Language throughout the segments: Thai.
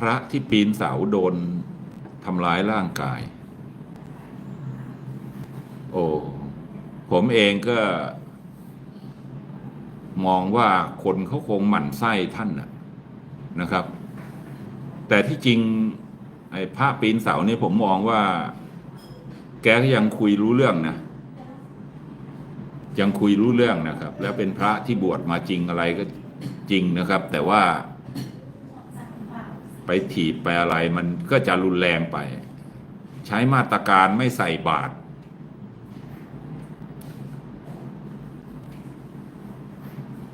พระที่ปีนเสาโดนทำร้ายร่างกาย โอ้ผมเองก็ มองว่าคนเขาคงหมั่นไส้ท่านนะนะครับ แต่ที่จริง ไอ้พระปีนเสาเนี่ยผมมองว่า แกก็ยังคุยรู้เรื่องนะยังคุยรู้เรื่องนะครับ แล้วเป็นพระที่บวชมาจริงอะไรก็จริงนะครับ แต่ว่า ไปถีบไปอะไรมันก็จะรุนแรงไป ใช้มาตรการไม่ใส่บาตร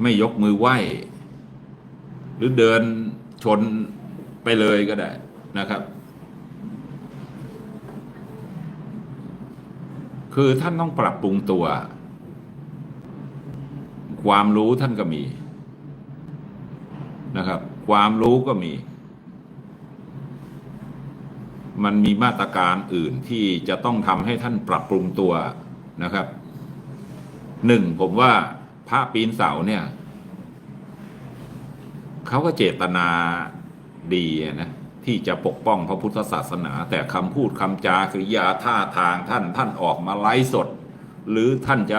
ไม่ยกมือไหว้ หรือเดินชนไปเลยก็ได้นะครับ คือท่านต้องปรับปรุงตัว ความรู้ท่านก็มีนะครับ ความรู้ก็มี มันมีมาตรการอื่นที่จะต้องทำให้ท่านปรับปรุงตัวนะครับหนึ่งผมว่าพระปีนเสาเนี่ยเขาก็เจตนาดีนะที่จะปกป้องพระพุทธศาสนา แต่คำพูดคำจากริยาท่าทางท่านท่านออกมาไลฟ์สด หรือท่านจะ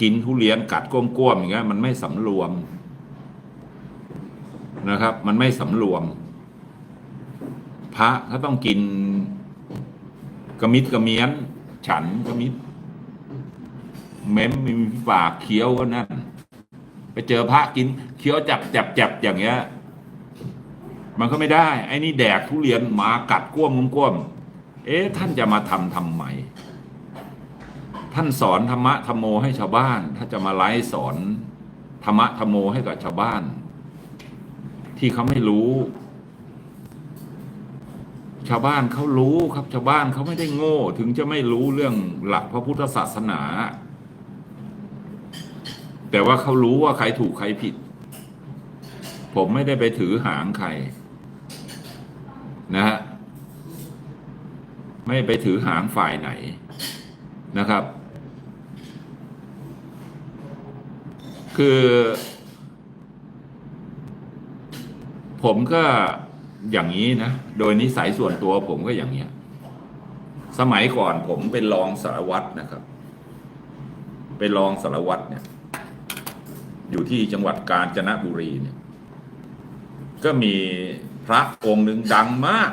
กินทุเรียนกัดก้มๆอย่างเงี้ยมันไม่สำรวมนะครับ มันไม่สำรวม พระเขาต้องกินกระมิดกระเมียน ฉันกระมิดเม้มมีปากเคี้ยวก็นั่นไปเจอพระกินเคี้ยวจับจับจับอย่างเงี้ย มันก็ไม่ได้ ไอ้นี่แดกทุเรียนมากัดก้วมก้วมเอ๊ะท่านจะมาทำทำไมท่านสอนธรรมะธรรมโมให้ชาวบ้าน ถ้าจะมาไลฟ์สอนธรรมะธรรมโมให้กับชาวบ้าน ที่เขาไม่รู้ ชาวบ้านเขารู้ครับ ชาวบ้านเขาไม่ได้โง่ ถึงจะไม่รู้เรื่องหลักพระพุทธศาสนา แต่ว่าเขารู้ว่าใครถูกใครผิด ผมไม่ได้ไปถือหางใคร นะฮะไม่ไปถือหางฝ่ายไหนนะครับ คือ ผมก็ อย่างนี้นะ โดยนิสัยส่วนตัวผมก็อย่างเนี้ย สมัยก่อนผมเป็นรองสารวัตรนะครับ เป็นรองสารวัตรเนี่ย อยู่ที่จังหวัดกาญจนบุรีเนี่ย ก็มีพระองค์หนึ่งดังมาก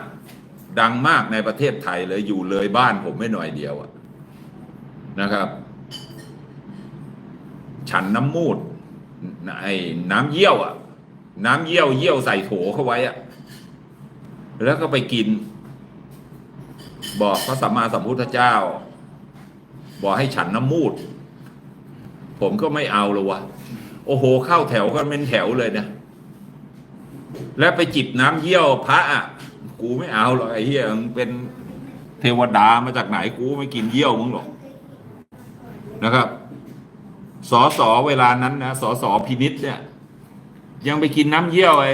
ดังมากในประเทศไทยเลยอยู่เลยบ้านผมไม่หน่อยเดียวอะนะครับ ฉันน้ำมูดไอ้น้ำเยี่ยวอะน้ำเยี่ยวเยี่ยวใส่โถเข้าไว้อะ แล้วก็ไปกิน บอกพระสัมมาสัมพุทธเจ้า บอกให้ฉันน้ำมูด ผมก็ไม่เอาเลยวะโอ้โห เข้าแถวกันเป็นแถวเลยนะ แล้วไปจิบน้ำเยี่ยวพระอะกูไม่เอาหรอกไอ้เหี้ยมึงเป็นเทวดามาจากไหนกูไม่กินเยี่ยวมึงหรอกนะครับสอสอเวลานั้นนะสอสอพินิษเนี่ย ยังไปกินน้ำเยี่ยวไอ้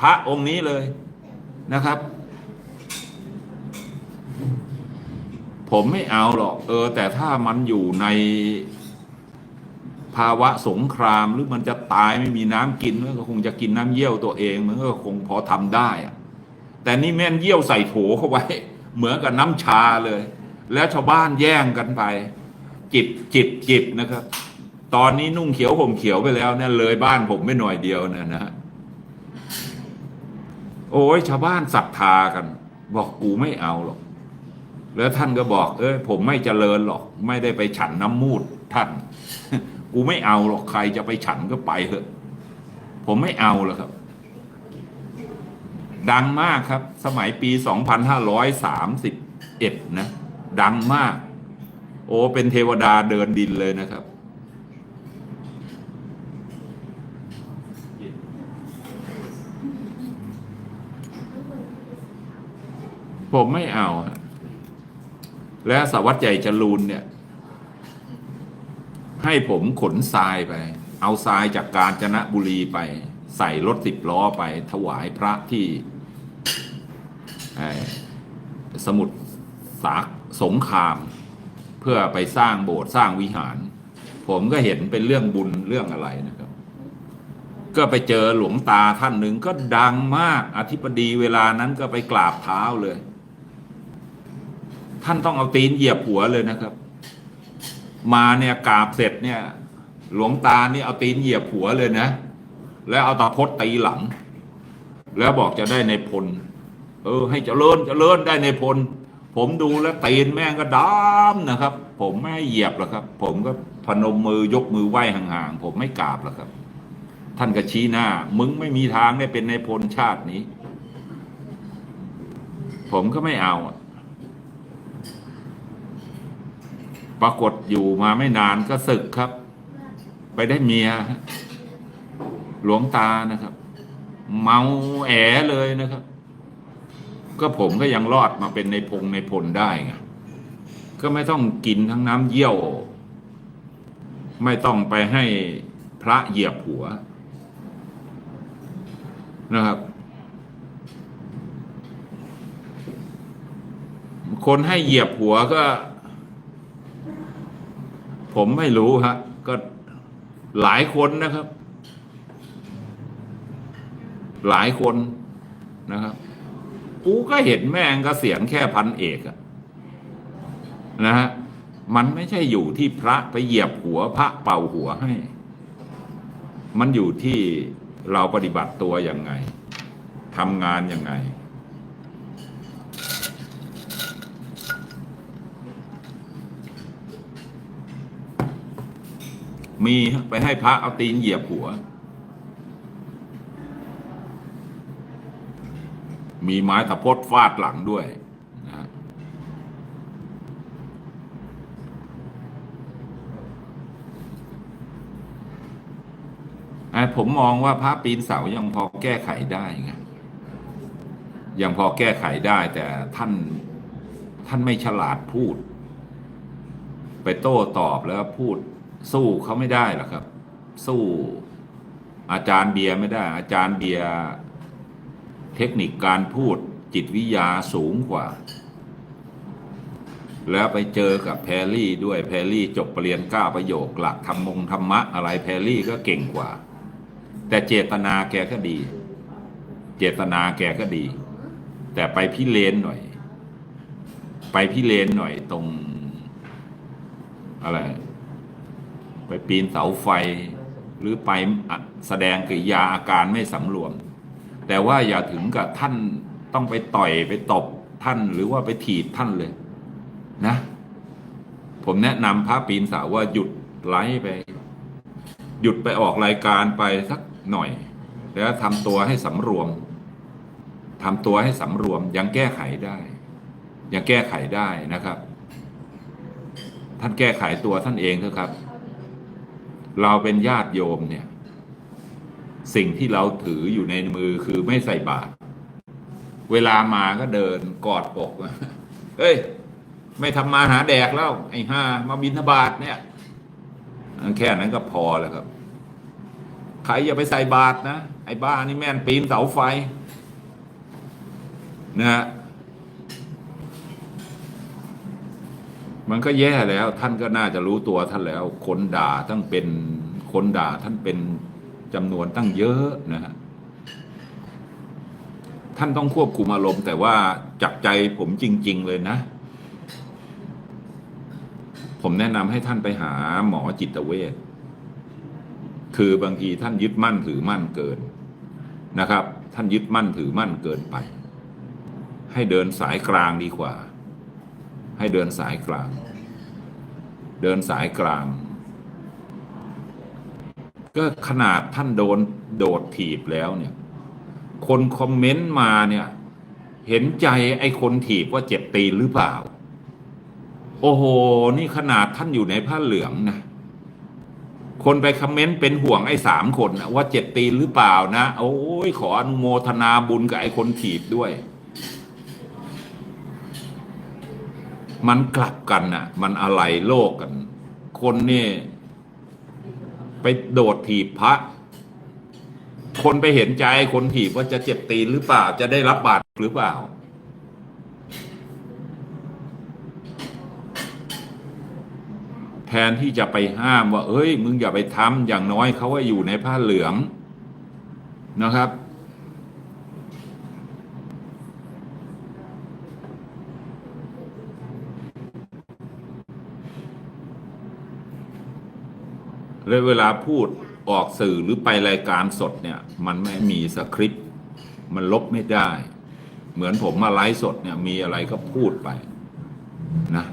พระองค์นี้เลย นะครับ ผมไม่เอาหรอก เออ แต่ถ้ามันอยู่ในภาวะสงครามหรือมันจะตายไม่มีน้ำกินมันก็คงจะกินน้ำเยี่ยวตัวเอง มันก็คงพอทำได้แต่นี่แม่นเยี่ยวใส่โถเข้าไว้ เหมือนกับน้ำชาเลย แล้วชาวบ้านแย่งกันไป จิบจิบจิบนะครับ ตอนนี้นุ่งเขียวห่มเขียวไปแล้วเนี่ยเลยบ้านผมไม่หน่อยเดียวนะนะ โอ้ยชาวบ้านศรัทธากัน บอกกูไม่เอาหรอก แล้วท่านก็บอก เอ้ยผมไม่เจริญหรอก ไม่ได้ไปฉันน้ำมูดท่าน กูไม่เอาหรอกใครจะไปฉันก็ไปเถอะ ผมไม่เอาหรอกครับ ดังมากครับ สมัยปี 2531 นะ ดังมาก โอ้เป็นเทวดาเดินดินเลยนะครับ ผมไม่เอา และสวัสดิ์ใหญ่จรูนเนี่ย ให้ผมขนทรายไป เอาทรายจากกาญจนบุรีไป ใส่รถสิบล้อไป ถวายพระที่สมุทรสาสงคราม เพื่อไปสร้างโบสถ์สร้างวิหาร ผมก็เห็นเป็นเรื่องบุญเรื่องอะไรนะครับ ก็ไปเจอหลวงตาท่านหนึ่งก็ดังมากอธิบดีเวลานั้นก็ไปกราบเท้าเลย ท่านต้องเอาตีนเหยียบหัวเลยนะครับ มาเนี่ยกราบเสร็จเนี่ย หลวงตานี่เอาตีนเหยียบหัวเลยนะ แล้วเอาตาพดตีหลัง แล้วบอกจะได้ในพล เออ ให้เจริญเจริญได้ในพล ผมดูแล้วตีนแม่งก็ดำนะครับ ผมไม่เหยียบหรอกครับ ผมก็พนมมือยกมือไหว้ห่างๆผมไม่กราบหรอกครับ ท่านก็ชี้หน้า มึงไม่มีทางได้เป็นในพลชาตินี้ ผมก็ไม่เอาอะ ปรากฏอยู่มาไม่นานก็ศึกครับ ไปได้เมีย หลวงตานะครับ เมาแอเลยนะครับ ก็ผมก็ยังรอดมาเป็นในพงในพลได้ไงก็ไม่ต้องกินทั้งน้ำเยี่ยว ไม่ต้องไปให้พระเหยียบหัวนะครับ คนให้เหยียบหัวก็ ผมไม่รู้ฮะ ก็หลายคนนะครับ หลายคนนะครับ กูก็เห็นแม่งก็เสียงแค่พันเอกอะนะฮะมันไม่ใช่อยู่ที่พระไปเหยียบหัวพระเป่าหัวให้ มันอยู่ที่เราปฏิบัติตัวยังไงทำงานยังไง มีไปให้พระเอาตีนเหยียบหัว มีไม้ตะพดฟาดหลังด้วยนะฮะผมมองว่าพระปีนเสายังพอแก้ไขได้ไงยังพอแก้ไขได้แต่ท่านท่านไม่ฉลาดพูด ไปโต้ตอบแล้วพูด สู้เขาไม่ได้หรอกครับ สู้อาจารย์เบียร์ไม่ได้ อาจารย์เบียร์เทคนิคการพูดจิตวิทยาสูงกว่า แล้วไปเจอกับแพรรี่ด้วยแพรรี่จบปรริญญาเก้าประโยคหลักธรรมงธรรมะอะไรแพรรี่ก็เก่งกว่า แต่เจตนาแกก็ดี เจตนาแกก็ดี แต่ไปพิเรนหน่อย ไปพิเรนหน่อยตรงอะไร ไปปีนเสาไฟ หรือไปแสดงกิริยาอาการไม่สำรวม แต่ว่าอย่าถึงกับท่านต้องไปต่อยไปตบท่านหรือว่าไปถีบท่านเลยนะ ผมแนะนำพระปีนเสาว่าหยุดไลฟ์ไป หยุดไปออกรายการไปสักหน่อย แล้วทำตัวให้สำรวมทำตัวให้สำรวมยังแก้ไขได้ ยังแก้ไขได้นะครับ ท่านแก้ไขตัวท่านเองเถอะครับ เราเป็นญาติโยมเนี่ย สิ่งที่เราถืออยู่ในมือคือไม่ใส่บาตรเวลามาก็เดินกอดอกเฮ้ย ไม่ทำมาหาแดกแล้ว ไอ้ห้ามาบินทบาทเนี่ยแค่นั้นก็พอแล้วครับ ใครอย่าไปใส่บาตรนะ ไอ้บ้านี่แม่นปีนเสาไฟ นะฮะ มันก็แย่แล้วท่านก็น่าจะรู้ตัวท่านแล้ว คนด่าตั้งเป็นคนด่าท่านเป็นจำนวนตั้งเยอะนะฮะท่านต้องควบคุมอารมณ์ แต่ว่าจับใจผมจริง ๆ เลยนะ ผมแนะนำให้ท่านไปหาหมอจิตเวชคือบางทีท่านยึดมั่นถือมั่นเกินนะครับ ท่านยึดมั่นถือมั่นเกินไป ให้เดินสายกลางดีกว่า ให้เดินสายกลาง เดินสายกลาง ก็ขนาดท่านโดนโดดถีบแล้วเนี่ย คนคอมเมนต์มาเนี่ย เห็นใจไอ้คนถีบว่าเจ็บตีหรือเปล่า โอ้โห นี่ขนาดท่านอยู่ในผ้าเหลืองนะคนไปคอมเมนต์เป็นห่วงไอ้สามคนนะว่าเจ็บตีนหรือเปล่านะ โอ้ยขออนุโมทนาบุญกับไอ้คนถีบด้วย มันกลับกันน่ะ มันอะไรโลกกัน คนนี่ ไปโดดถีบพระ คนไปเห็นใจคนถีบว่าจะเจ็บตีนหรือเปล่า จะได้รับบาดหรือเปล่า แทนที่จะไปห้ามว่า เอ้ย มึงอย่าไปทำอย่างน้อยเขาว่าอยู่ในผ้าเหลืองนะครับ แล้วเวลาพูดออกสื่อหรือไปรายการสดเนี่ย มันไม่มีสคริปต์มันลบไม่ได้ เหมือนผมมาไลฟ์สดเนี่ย มีอะไรก็พูดไปนะ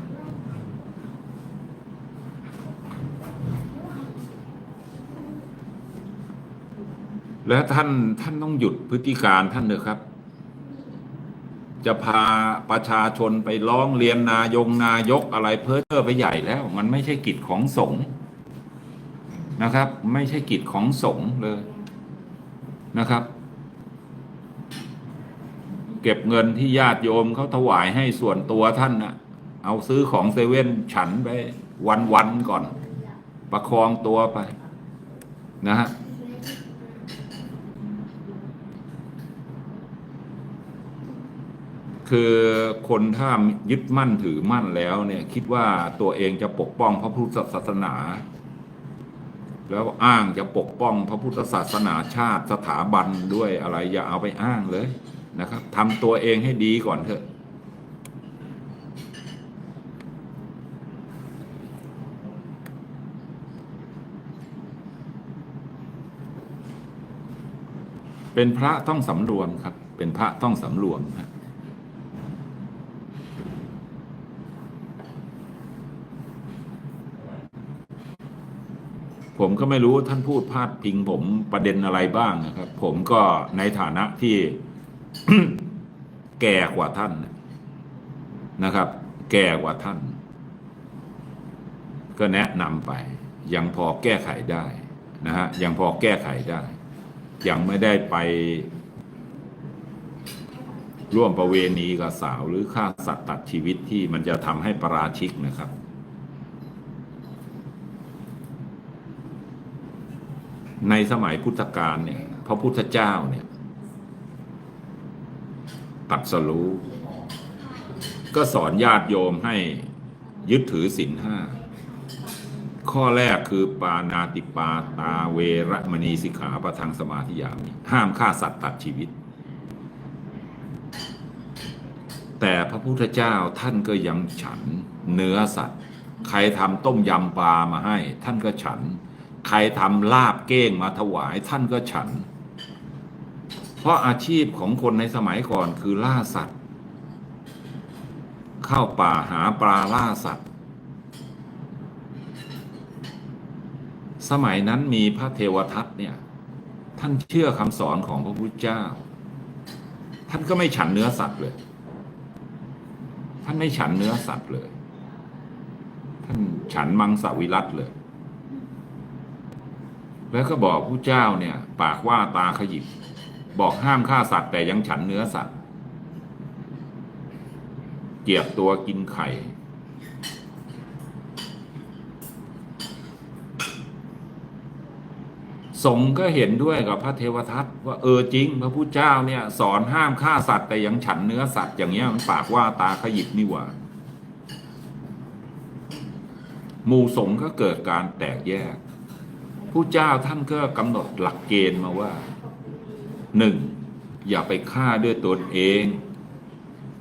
และท่านท่านต้องหยุดพฤติการท่านเถอะครับ จะพาประชาชนไปร้องเรียนนายงนายกอะไรเพ้อเจ้อไปใหญ่แล้ว มันไม่ใช่กิจของสงฆ์ นะครับ ไม่ใช่กิจของสงฆ์เลยนะครับ เก็บเงินที่ญาติโยมเขาถวายให้ส่วนตัวท่านนะเอาซื้อของเซเว่นฉันไปวันๆก่อน ประคองตัวไปนะฮะคือคนถ้ายึดมั่นถือมั่นแล้วเนี่ย คิดว่าตัวเองจะปกป้องพระพุทธศาสนา แล้วอ้างจะปกป้องพระพุทธศาสนาชาติสถาบันด้วยอะไรอย่าเอาไปอ้างเลยนะครับทำตัวเองให้ดีก่อนเถอะ เป็นพระต้องสำรวมครับ เป็นพระต้องสำรวมนะ ผมก็ไม่รู้ท่านพูดพาดพิงผมประเด็นอะไรบ้างนะครับ ผมก็ในฐานะที่แก่กว่าท่านนะครับ แก่กว่าท่าน ก็แนะนำไป ยังพอแก้ไขได้นะฮะยังพอแก้ไขได้ ยังไม่ได้ไป ร่วมประเวณีกับสาวหรือฆ่าสัตว์ตัดชีวิตที่มันจะทำให้ประราชิกนะครับ ในสมัยพุทธกาลเนี่ยพระพุทธเจ้าเนี่ยตัดสรู้ก็สอนญาติโยมให้ยึดถือศีลห้าข้อแรกคือปานาติปาตาเวรมณีสิกขาประทังสมาธิยามิห้ามฆ่าสัตว์ตัดชีวิต แต่พระพุทธเจ้าท่านก็ยังฉันเนื้อสัตว์ ใครทำต้มยำปลามาให้ ท่านก็ฉัน ใครทำลาบเก้งมาถวายท่านก็ฉัน เพราะอาชีพของคนในสมัยก่อนคือล่าสัตว์ เข้าป่าหาปลาล่าสัตว์ สมัยนั้นมีพระเทวทัตเนี่ย ท่านเชื่อคำสอนของพระพุทธเจ้า ท่านก็ไม่ฉันเนื้อสัตว์เลย ท่านไม่ฉันเนื้อสัตว์เลย ท่านฉันมังสวิรัตเลย แล้วก็บอกผู้เจ้าเนี่ย ปากว่าตาขยิบ บอกห้ามฆ่าสัตว์แต่ยังฉันเนื้อสัตว์เกียบตัวกินไข่ สงก็เห็นด้วยกับพระเทวทัตว่าเออจริง พระพุทธเจ้าเนี่ย สอนห้ามฆ่าสัตว์แต่ยังฉันเนื้อสัตว์อย่างเงี้ยมันปากว่าตาขยิบนี่หว่าหมู่สงก็เกิดการแตกแยก ผู้เจ้าท่านก็กำหนดหลักเกณฑ์มาว่าหนึ่งอย่าไปฆ่าด้วยตนเอง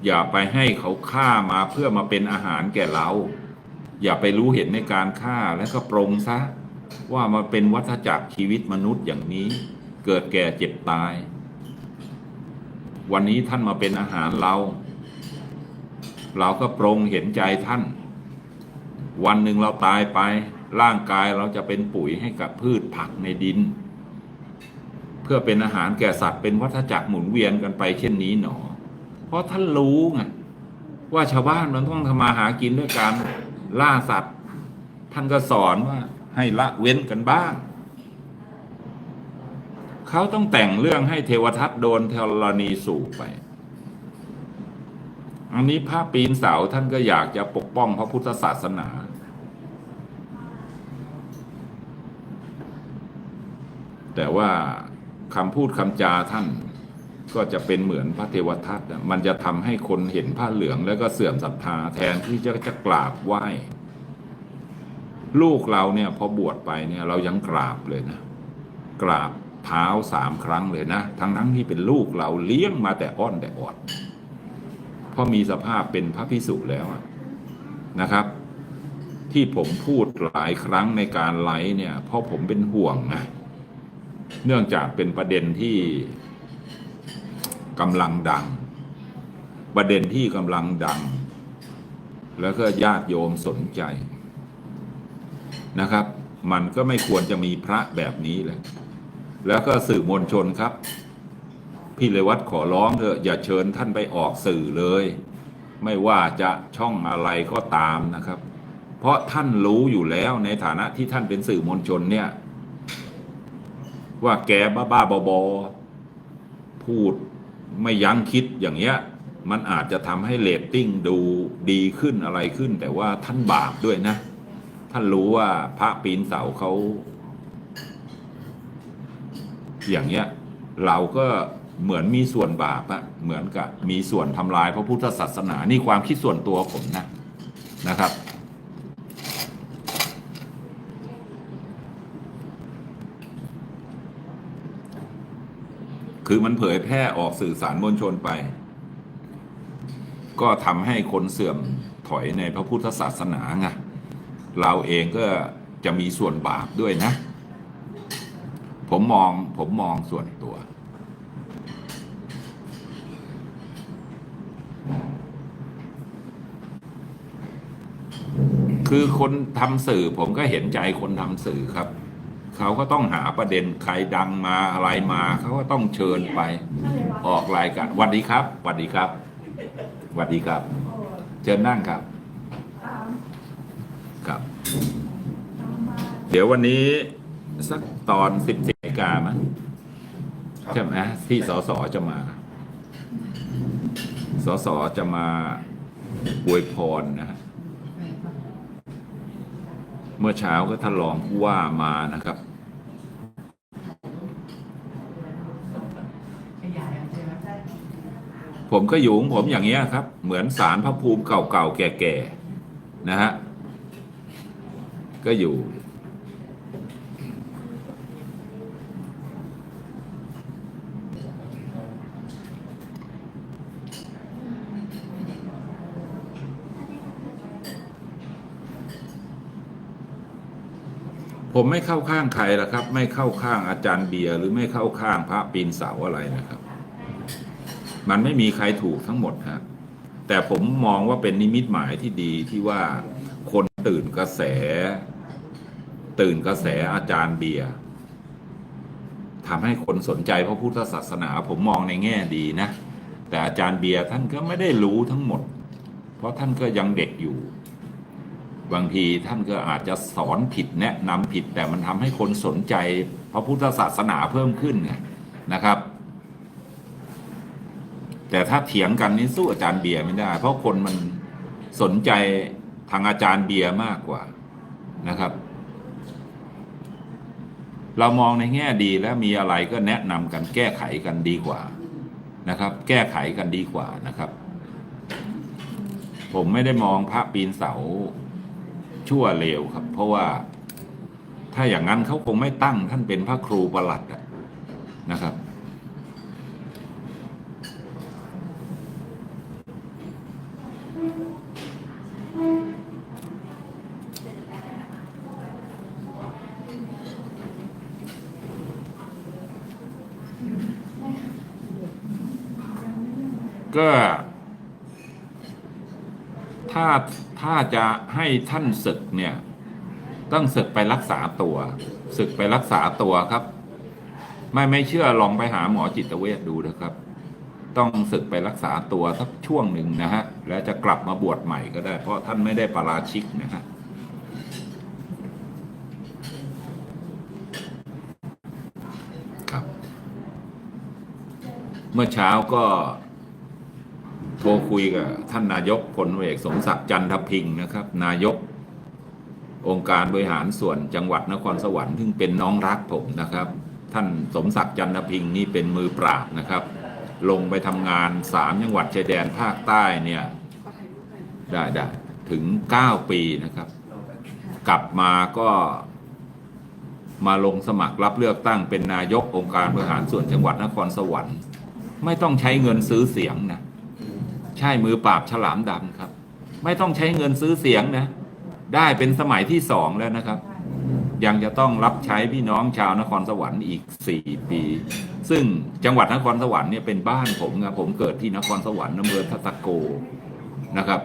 อย่าไปให้เขาฆ่ามาเพื่อมาเป็นอาหารแก่เรา อย่าไปรู้เห็นในการฆ่าแล้วก็ปรงซะ ว่ามาเป็นวัฏจักรชีวิตมนุษย์อย่างนี้ เกิดแก่เจ็บตาย วันนี้ท่านมาเป็นอาหารเรา เราก็ปรงเห็นใจท่าน วันหนึ่งเราตายไป ร่างกายเราจะเป็นปุ๋ยให้กับพืชผักในดิน เพื่อเป็นอาหารแก่สัตว์เป็นวัฏจักรหมุนเวียนกันไปเช่นนี้หนอ เพราะท่านรู้ไงว่าชาวบ้านมันต้องทำมาหากินด้วยการล่าสัตว์ ท่านก็สอนว่าให้ละเว้นกันบ้างเขาต้องแต่งเรื่องให้เทวทัตโดนธรณีสูบไป อันนี้พระปีนเสาท่านก็อยากจะปกป้องพระพุทธศาสนา แต่ว่าคำพูดคำจาท่านก็จะเป็นเหมือนพระเทวทัตอะมันจะทำให้คนเห็นผ้าเหลืองแล้วก็เสื่อมศรัทธาแทนที่จะจะกราบไหว้ ลูกเราเนี่ยพอบวชไปเนี่ยเรายังกราบเลยนะ กราบเท้าสามครั้งเลยนะ ทั้งทั้งที่เป็นลูกเราเลี้ยงมาแต่อ้อนแต่อดเพราะมีสภาพเป็นพระพิสุแล้วนะครับ ที่ผมพูดหลายครั้งในการไลฟ์เนี่ยเพราะผมเป็นห่วงนะ เนื่องจากเป็นประเด็นที่กำลังดัง ประเด็นที่กำลังดัง แล้วก็ญาติโยมสนใจนะครับ มันก็ไม่ควรจะมีพระแบบนี้เลยแล้วก็สื่อมวลชนครับ พี่เลวัตขอร้องเถอะอย่าเชิญท่านไปออกสื่อเลย ไม่ว่าจะช่องอะไรก็ตามนะครับ เพราะท่านรู้อยู่แล้วในฐานะที่ท่านเป็นสื่อมวลชนเนี่ย ว่าแกบ้าบ้าๆบอๆพูดไม่ยั้งคิดอย่างเงี้ย มันอาจจะทำให้เรตติ้งดูดีขึ้นอะไรขึ้น แต่ว่าท่านบาปด้วยนะ ท่านรู้ว่าพระปีนเสาเขา อย่างเงี้ย เราก็เหมือนมีส่วนบาปอะเหมือนกับมีส่วนทำลายพระพุทธศาสนา นี่ความคิดส่วนตัวผมนะนะครับ คือมันเผยแพร่ออกสื่อสารมวลชนไป ก็ทำให้คนเสื่อมถอยในพระพุทธศาสนาไงเราเองก็จะมีส่วนบาปด้วยนะ ผมมองผมมองส่วนตัว คือคนทำสื่อผมก็เห็นใจคนทำสื่อครับ เขาก็ต้องหาประเด็นใครดังมาอะไรมา เขาก็ต้องเชิญไป ออกรายการสวัสดีครับสวัสดีครับสวัสดีครับ เชิญนั่งครับ ครับ เดี๋ยววันนี้สักตอนสิบนาฬิกามั้งใช่ไหมที่สสจะมา สสจะมาอวยพรนะฮะเมื่อเช้าก็ท่านรองผู้ว่ามานะครับ ผมก็อยู่ของผมอย่างเงี้ยครับ เหมือนสารพระภูมิเก่าๆแก่ๆนะฮะก็อยู่ผมไม่เข้าข้างใครละครับ ไม่เข้าข้างอาจารย์เบียร์หรือไม่เข้าข้างพระปีนเสาอะไรนะครับ มันไม่มีใครถูกทั้งหมดฮะแต่ผมมองว่าเป็นนิมิตหมายที่ดีที่ว่าคนตื่นกระแส ตื่นกระแสอาจารย์เบียร์ทำให้คนสนใจพระพุทธศาสนา ผมมองในแง่ดีนะ แต่อาจารย์เบียร์ท่านก็ไม่ได้รู้ทั้งหมด เพราะท่านก็ยังเด็กอยู่ บางทีท่านก็อาจจะสอนผิดแนะนำผิด แต่มันทำให้คนสนใจพระพุทธศาสนาเพิ่มขึ้นนะครับ แต่ถ้าเถียงกันนี่สู้อาจารย์เบียร์ไม่ได้ เพราะคนมันสนใจทางอาจารย์เบียร์มากกว่านะครับ เรามองในแง่ดีแล้วมีอะไรก็แนะนำกันแก้ไขกันดีกว่านะครับ แก้ไขกันดีกว่านะครับ ผมไม่ได้มองพระปีนเสาชั่วเลวครับ เพราะว่าถ้าอย่างนั้นเขาคงไม่ตั้งท่านเป็นพระครูประหลัดนะครับ ก็ ถ้าถ้าจะให้ท่านศึกเนี่ย ต้องศึกไปรักษาตัวศึกไปรักษาตัวครับ ไม่ไม่เชื่อลองไปหาหมอจิตเวชดูนะครับ ต้องศึกไปรักษาตัวสักช่วงหนึ่งนะฮะแล้วจะกลับมาบวชใหม่ก็ได้ เพราะท่านไม่ได้ปราชิกนะฮะครับเมื่อเช้าก็ ทรคุยกับท่านนายกพลเอกสมศักดิ์จันทพิงค์นะครับ นายกองค์การบริหารส่วนจังหวัดนครสวรรค์ซึ่งเป็นน้องรักผมนะครับ ท่านสมศักดิ์จันทพิงค์นี่เป็นมือปราบนะครับ ลงไปทำงานสามจังหวัดชายแดนภาคใต้เนี่ยได้ได้ถึงเก้าปีนะครับ กลับมาก็มาลงสมัครรับเลือกตั้งเป็นนายกองค์การบริหารส่วนจังหวัดนครสวรรค์ ไม่ต้องใช้เงินซื้อเสียงนะ ใช่มือปราบฉลามดำครับ ไม่ต้องใช้เงินซื้อเสียงนะ ได้เป็นสมัยที่สองแล้วนะครับ ยังจะต้องรับใช้พี่น้องชาวนครสวรรค์อีกสี่ปี ซึ่งจังหวัดนครสวรรค์เนี่ยเป็นบ้านผมนะผมเกิดที่นครสวรรค์อำเภอทัตตะโกนะครับ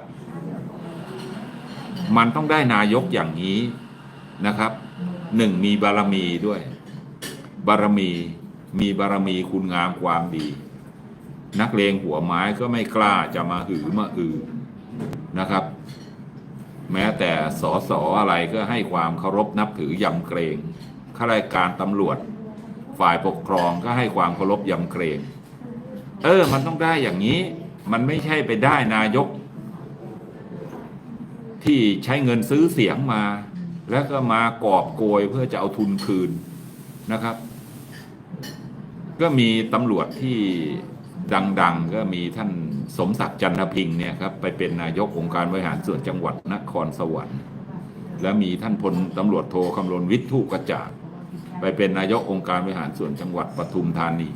มันต้องได้นายกอย่างนี้นะครับหนึ่งมีบารมีด้วย บารมีมีบารมีคุณงามความดี นักเลงหัวไม้ก็ไม่กล้าจะมาหือมาอือนะครับ แม้แต่สอสออะไรก็ให้ความเคารพนับถือยำเกรงข้าราชการตำรวจ ฝ่ายปกครองก็ให้ความเคารพยำเกรง เออ มันต้องได้อย่างนี้ มันไม่ใช่ไปได้นายก ที่ใช้เงินซื้อเสียงมา แล้วก็มากอบโกยเพื่อจะเอาทุนคืนนะครับ ก็มีตำรวจที่ ดังๆ ก็มีท่านสมศักดิ์จันทพิงค์เนี่ยครับไปเป็นนายกองค์การบริหารส่วนจังหวัดนครสวรรค์ และมีท่านพลตำรวจโทคำรณวิทย์ทูกระจ่างไปเป็นนายกองค์การบริหารส่วนจังหวัดปทุมธานี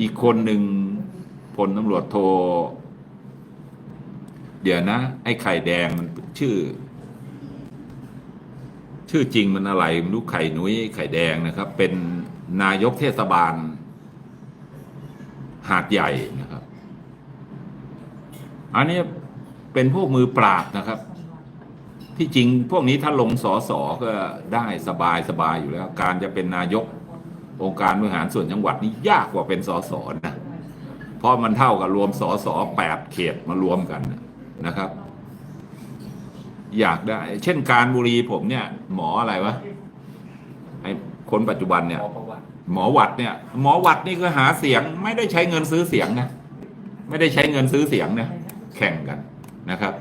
อีกคนหนึ่งพลตำรวจโท เดี๋ยวนะ ไอ้ไข่แดงมันชื่อ ชื่อจริงมันอะไรไม่รู้ไข่นุ้ยไข่แดงนะครับ เป็นนายกเทศบาล หาดใหญ่นะครับ อันนี้เป็นพวกมือปราบนะครับ ที่จริงพวกนี้ถ้าลงสอสอก็ได้สบายสบายอยู่แล้ว การจะเป็นนายกองค์การบริหารส่วนจังหวัดนี่ยากกว่าเป็นสอสอนะเพราะมันเท่ากับรวมสอสอแปดเขตมารวมกันนะครับ อยากได้ เช่นการบุรีผมเนี่ย หมออะไรวะไอ้คนปัจจุบันเนี่ยขอประวัติ หมอวัดเนี่ย หมอวัดนี่ก็หาเสียง ไม่ได้ใช้เงินซื้อเสียงนะ ไม่ได้ใช้เงินซื้อเสียงนะ แข่งกันนะครับ